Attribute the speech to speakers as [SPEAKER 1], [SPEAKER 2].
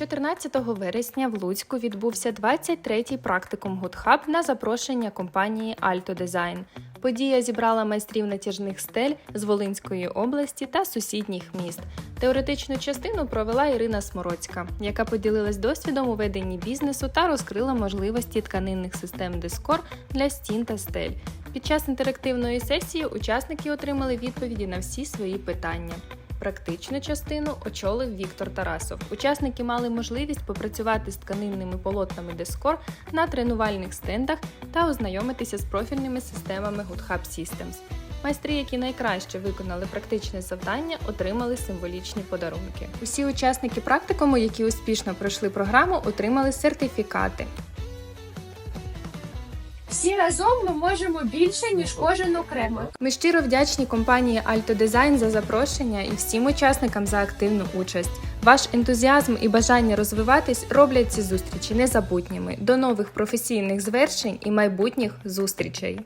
[SPEAKER 1] 14 вересня в Луцьку відбувся 23-й практикум Гудхаб на запрошення компанії Alto Design. Подія зібрала майстрів натяжних стель з Волинської області та сусідніх міст. Теоретичну частину провела Ірина Смороцька, яка поділилась досвідом у веденні бізнесу та розкрила можливості тканинних систем Дискор для стін та стель. Під час інтерактивної сесії учасники отримали відповіді на всі свої питання. Практичну частину очолив Віктор Тарасов. Учасники мали можливість попрацювати з тканинними полотнами Дескор на тренувальних стендах та ознайомитися з профільними системами GoodHub Systems. Майстри, які найкраще виконали практичне завдання, отримали символічні подарунки. Усі учасники практикуму, які успішно пройшли програму, отримали сертифікати.
[SPEAKER 2] Всі разом ми можемо більше, ніж кожен окремо.
[SPEAKER 1] Ми щиро вдячні компанії Alto Design за запрошення і всім учасникам за активну участь. Ваш ентузіазм і бажання розвиватись роблять ці зустрічі незабутніми. До нових професійних звершень і майбутніх зустрічей!